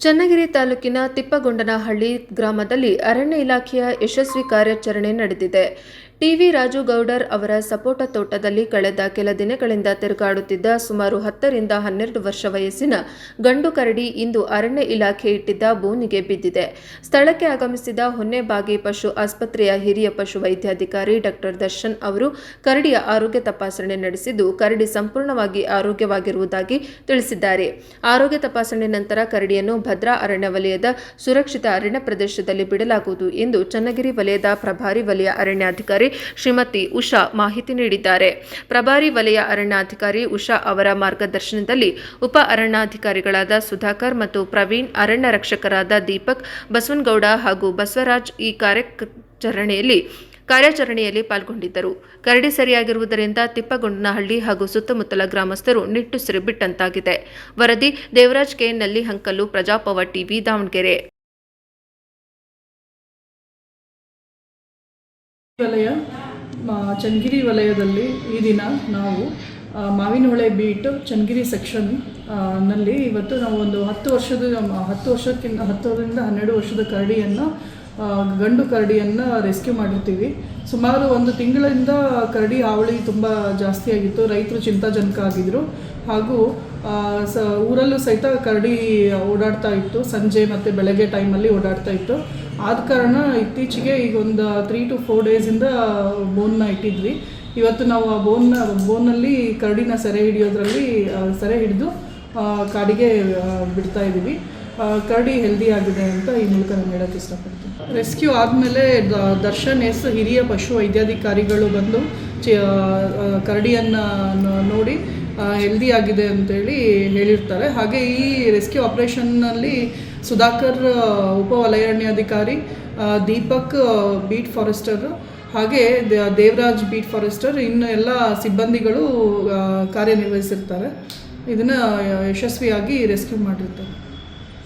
ಚನ್ನಗಿರಿ ತಾಲೂಕಿನ ತಿಪ್ಪಗೊಂಡನಹಳ್ಳಿ ಗ್ರಾಮದಲ್ಲಿ ಅರಣ್ಯ ಇಲಾಖೆಯ ಯಶಸ್ವಿ ಕಾರ್ಯಾಚರಣೆ ನಡೆದಿದೆ. ಟಿವಿ ರಾಜು ಗೌಡರ್ ಅವರ ಸಪೋಟ ತೋಟದಲ್ಲಿ ಕಳೆದ ಕೆಲ ದಿನಗಳಿಂದ ತಿರುಗಾಡುತ್ತಿದ್ದ ಸುಮಾರು ಹತ್ತರಿಂದ ಹನ್ನೆರಡು ವರ್ಷ ವಯಸ್ಸಿನ ಗಂಡು ಕರಡಿ ಇಂದು ಅರಣ್ಯ ಇಲಾಖೆ ಇಟ್ಟಿದ್ದ ಬೋನಿಗೆ ಬಿದ್ದಿದೆ. ಸ್ಥಳಕ್ಕೆ ಆಗಮಿಸಿದ ಹೊನ್ನೆಬಾಗಿ ಪಶು ಆಸ್ಪತ್ರೆಯ ಹಿರಿಯ ಪಶು ವೈದ್ಯಾಧಿಕಾರಿ ಡಾಕ್ಟರ್ ದರ್ಶನ್ ಅವರು ಕರಡಿಯ ಆರೋಗ್ಯ ತಪಾಸಣೆ ನಡೆಸಿದ್ದು, ಕರಡಿ ಸಂಪೂರ್ಣವಾಗಿ ಆರೋಗ್ಯವಾಗಿರುವುದಾಗಿ ತಿಳಿಸಿದ್ದಾರೆ. ಆರೋಗ್ಯ ತಪಾಸಣೆ ನಂತರ ಕರಡಿಯನ್ನು ಭದ್ರಾ ಅರಣ್ಯ ವಲಯದ ಸುರಕ್ಷಿತ ಅರಣ್ಯ ಪ್ರದೇಶದಲ್ಲಿ ಬಿಡಲಾಗುವುದು ಎಂದು ಚನ್ನಗಿರಿ ವಲಯದ ಪ್ರಭಾರಿ ವಲಯ ಅರಣ್ಯಾಧಿಕಾರಿ ಶ್ರೀಮತಿ ಉಷಾ ಮಾಹಿತಿ ನೀಡಿದ್ದಾರೆ. ಪ್ರಭಾರಿ ವಲಯ ಅರಣ್ಯಾಧಿಕಾರಿ ಉಷಾ ಅವರ ಮಾರ್ಗದರ್ಶನದಲ್ಲಿ ಉಪ ಅರಣ್ಯಾಧಿಕಾರಿಗಳಾದ ಸುಧಾಕರ್ ಮತ್ತು ಪ್ರವೀಣ್, ಅರಣ್ಯ ರಕ್ಷಕರಾದ ದೀಪಕ್, ಬಸವನಗೌಡ ಹಾಗೂ ಬಸವರಾಜ್ ಈ ಕಾರ್ಯಾಚರಣೆಯಲ್ಲಿ ಕಾರ್ಯಾಚರಣೆಯಲ್ಲಿ ಪಾಲ್ಗೊಂಡಿದ್ದರು. ಕರಡಿ ಸರಿಯಾಗಿರುವುದರಿಂದ ತಿಪ್ಪಗೊಂಡನಹಳ್ಳಿ ಹಾಗೂ ಸುತ್ತಮುತ್ತಲ ಗ್ರಾಮಸ್ಥರು ನಿಟ್ಟುಸಿರು ಬಿಟ್ಟಂತಾಗಿದೆ. ವರದಿ ದೇವರಾಜ್ ಕೆ. ನಲ್ಲಿ ಹಂಕಲು ಪ್ರಜಾಪವ ಟಿವಿ ದಾವಣಗೆರೆ. ವಲಯ ಚನ್ನಗಿರಿ ವಲಯದಲ್ಲಿ ಈ ದಿನ ನಾವು ಮಾವಿನಹೊಳೆ ಬೀಟ್ ಚನ್ನಗಿರಿ ಸೆಕ್ಷನ್ನಲ್ಲಿ ಇವತ್ತು ನಾವು ಒಂದು ಹತ್ತು ವರ್ಷದ ಹತ್ತು ವರ್ಷಕ್ಕಿಂತ, ಹತ್ತರಿಂದ ಹನ್ನೆರಡು ವರ್ಷದ ಕರಡಿಯನ್ನು ಗಂಡು ಕರಡಿಯನ್ನು ರೆಸ್ಕ್ಯೂ ಮಾಡಿರ್ತೀವಿ. ಸುಮಾರು ಒಂದು ತಿಂಗಳಿಂದ ಕರಡಿ ಹಾವಳಿ ತುಂಬ ಜಾಸ್ತಿ ಆಗಿತ್ತು, ರೈತರು ಚಿಂತಾಜನಕ ಆಗಿದ್ದರು ಹಾಗೂ ಸ, ಊರಲ್ಲೂ ಸಹಿತ ಕರಡಿ ಓಡಾಡ್ತಾ ಇತ್ತು, ಸಂಜೆ ಮತ್ತು ಬೆಳಗ್ಗೆ ಟೈಮಲ್ಲಿ ಓಡಾಡ್ತಾ ಇತ್ತು. ಆದ ಕಾರಣ ಇತ್ತೀಚೆಗೆ ಈಗ ಒಂದು ತ್ರೀ ಟು ಫೋರ್ ಡೇಸಿಂದ ಬೋನ್ನ ಇಟ್ಟಿದ್ವಿ. ಇವತ್ತು ನಾವು ಆ ಬೋನ್ನ ಬೋನಲ್ಲಿ ಕರಡಿನ ಸೆರೆ ಹಿಡಿಯೋದ್ರಲ್ಲಿ ಸೆರೆ ಹಿಡಿದು ಕಾಡಿಗೆ ಬಿಡ್ತಾ ಇದ್ದೀವಿ. ಕರಡಿ ಹೆಲ್ದಿ ಆಗಿದೆ ಅಂತ ಈ ಮೂಲಕ ನಾನು ಹೇಳೋಕ್ಕೆ ಇಷ್ಟಪಡ್ತೀನಿ. ರೆಸ್ಕ್ಯೂ ಆದಮೇಲೆ ದರ್ಶನ್ ಎಸ್, ಹಿರಿಯ ಪಶು ವೈದ್ಯಾಧಿಕಾರಿಗಳು ಬಂದು, ಚ ಕರಡಿಯನ್ನು ನೋಡಿ ಹೆಲ್ದಿ ಆಗಿದೆ ಅಂತೇಳಿ ಹೇಳಿರ್ತಾರೆ. ಹಾಗೆ ಈ ರೆಸ್ಕ್ಯೂ ಆಪರೇಷನ್ನಲ್ಲಿ ಸುಧಾಕರ್ ಉಪವಲಯಾರಣ್ಯಾಧಿಕಾರಿ ದೀಪಕ್ ಬೀಟ್ ಫಾರೆಸ್ಟರ್, ಹಾಗೆ ದೇವರಾಜ್ ಬೀಟ್ ಫಾರೆಸ್ಟರ್, ಇನ್ನು ಎಲ್ಲ ಸಿಬ್ಬಂದಿಗಳು ಕಾರ್ಯನಿರ್ವಹಿಸಿರ್ತಾರೆ. ಇದನ್ನು ಯಶಸ್ವಿಯಾಗಿ ರೆಸ್ಕ್ಯೂ ಮಾಡಿರ್ತಾರೆ.